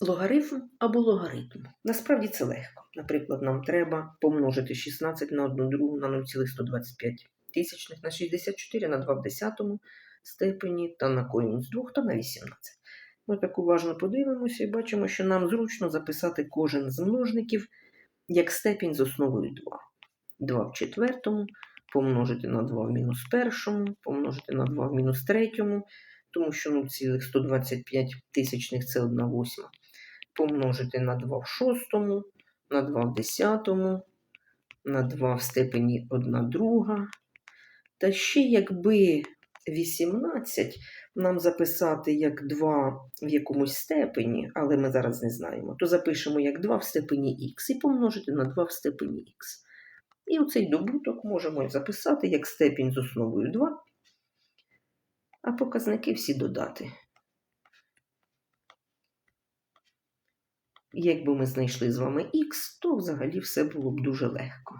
Логарифм або логаритм. Насправді це легко. Наприклад, нам треба помножити 16 на 1 другу на 0,125 тисячних на 64 на 2 в 10 степені та на корінь з 2 та на 18. Ми так уважно подивимося і бачимо, що нам зручно записати кожен з множників як степінь з основою 2. 2 в четвертому помножити на 2 в мінус першому, помножити на 2 в мінус третьому, тому що 0,125 тисячних це 1 восьма. Помножити на 2 в шостому, на 2 в десятому, на 2 в степені 1 друга. Та ще якби 18 нам записати як 2 в якомусь степені, але ми зараз не знаємо, то запишемо як 2 в степені х і помножити на 2 в степені х. І оцей добуток можемо записати як степінь з основою 2, а показники всі додати. Якби ми знайшли з вами х, то взагалі все було б дуже легко.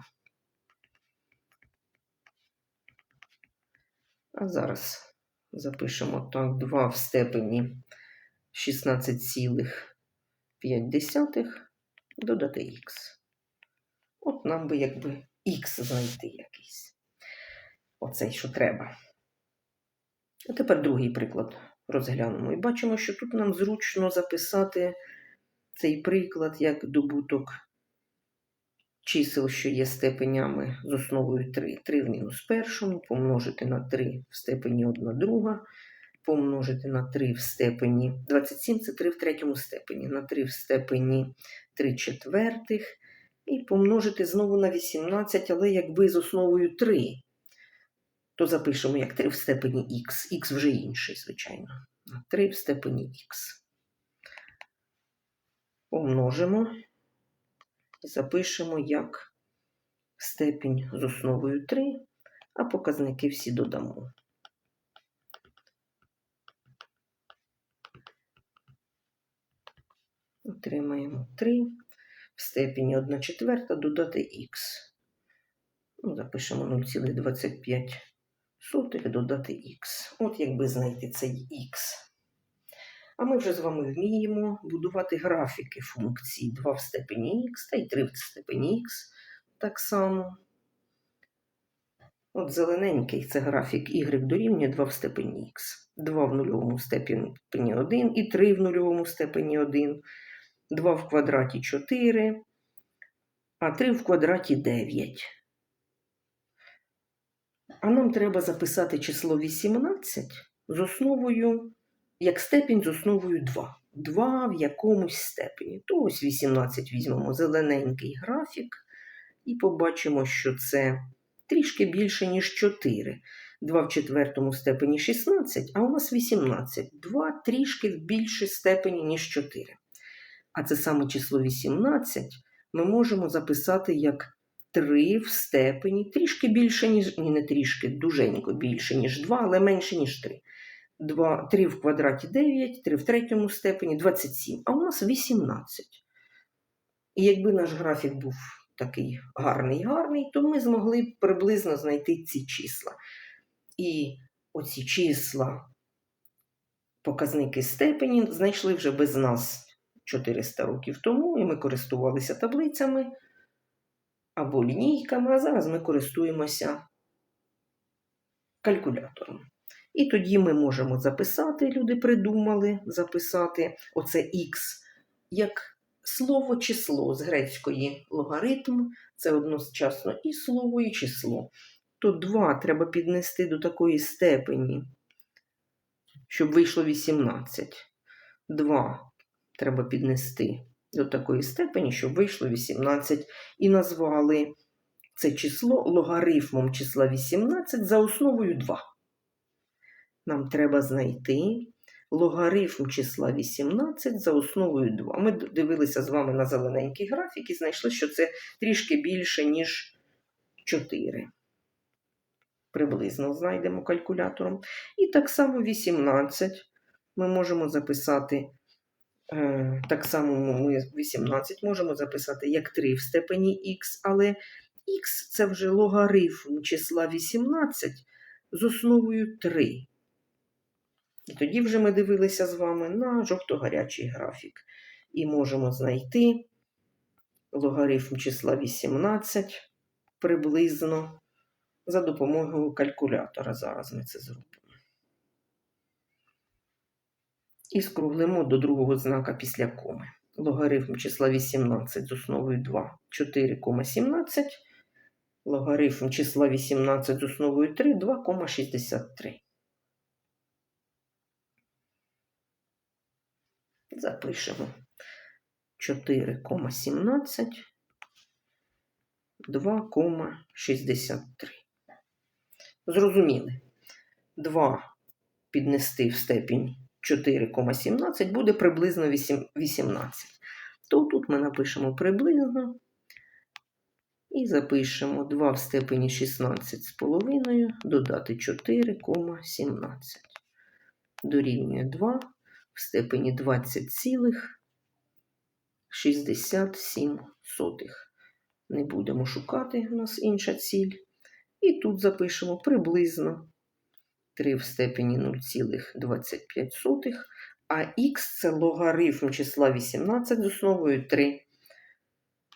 А зараз запишемо так 2 в степені 16,5 додати х. От нам би якби х знайти якийсь. Оцей, що треба. А тепер другий приклад розглянемо. І бачимо, що тут нам зручно записати цей приклад як добуток чисел, що є степенями з основою 3. 3 в мінус першому, помножити на 3 в степені 1 друга, помножити на 3 в степені 27 це 3 в третьому степені, на 3 в степені 3 четвертих, і помножити знову на 18, але якби з основою 3, то запишемо як 3 в степені х, х вже інший, звичайно. 3 в степені х. Помножимо і запишемо як степінь з основою 3, а показники всі додамо. Отримаємо 3 в степені 1 четверта додати х. Ну, запишемо 0,25 додати х. От якби знайти цей х. А ми вже з вами вміємо будувати графіки функцій 2 в степені х та й 3 в степені х так само. От зелененький це графік y дорівнює 2 в степені х. 2 в нульовому степені 1 і 3 в нульовому степені 1. 2 в квадраті 4, а 3 в квадраті 9. А нам треба записати число 18 з основою, як степінь з основою 2. 2 в якомусь степені. То ось 18 візьмемо зелененький графік і побачимо, що це трішки більше, ніж 4. 2 в четвертому степені 16, а у нас 18. 2 трішки в більшій степені, ніж 4. А це саме число 18 ми можемо записати як 3 в степені, трішки більше, ніж ні, не трішки, дуженько більше, ніж 2, але менше, ніж 3. 2, 3 в квадраті 9, 3 в третьому степені 27, а у нас 18. І якби наш графік був такий гарний-гарний, то ми змогли б приблизно знайти ці числа. І оці числа, показники степені, знайшли вже без нас 400 років тому, і ми користувалися таблицями або лінійками, а зараз ми користуємося калькулятором. І тоді ми можемо записати, люди придумали записати оце х як слово число з грецької логаритм, це одночасно і слово, і число. То 2 треба піднести до такої степені, щоб вийшло 18. 2 треба піднести до такої степені, щоб вийшло 18, і назвали це число логарифмом числа 18 за основою 2. Нам треба знайти логарифм числа 18 за основою 2. Ми дивилися з вами на зелененький графік і знайшли, що це трішки більше, ніж 4. Приблизно знайдемо калькулятором. І так само 18 ми можемо записати. Е, так само ми 18 можемо записати як 3 в степені х, але х це вже логарифм числа 18 з основою 3. І тоді вже ми дивилися з вами на жовто-гарячий графік. І можемо знайти логарифм числа 18 приблизно за допомогою калькулятора. Зараз ми це зробимо. І скруглимо до другого знака після коми. Логарифм числа 18 з основою 2 4,17. Логарифм числа 18 з основою 3 2,63. Запишемо 4,17 2,63. Зрозуміли. 2 піднести в степінь 4,17 буде приблизно 18. То тут ми напишемо приблизно і запишемо 2 в степені 16 з половиною додати 4,17. Дорівнює 2 в степені 20,67. Не будемо шукати, у нас інша ціль. І тут запишемо приблизно 3 в степені 0,25, а х це логарифм числа 18 з основою 3.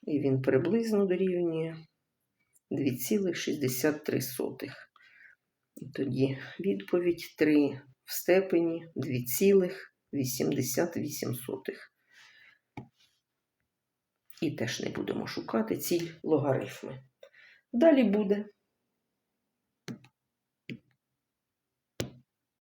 І він приблизно дорівнює 2,63. І тоді відповідь 3 в степені 2,88. І теж не будемо шукати ціль логарифми. Далі буде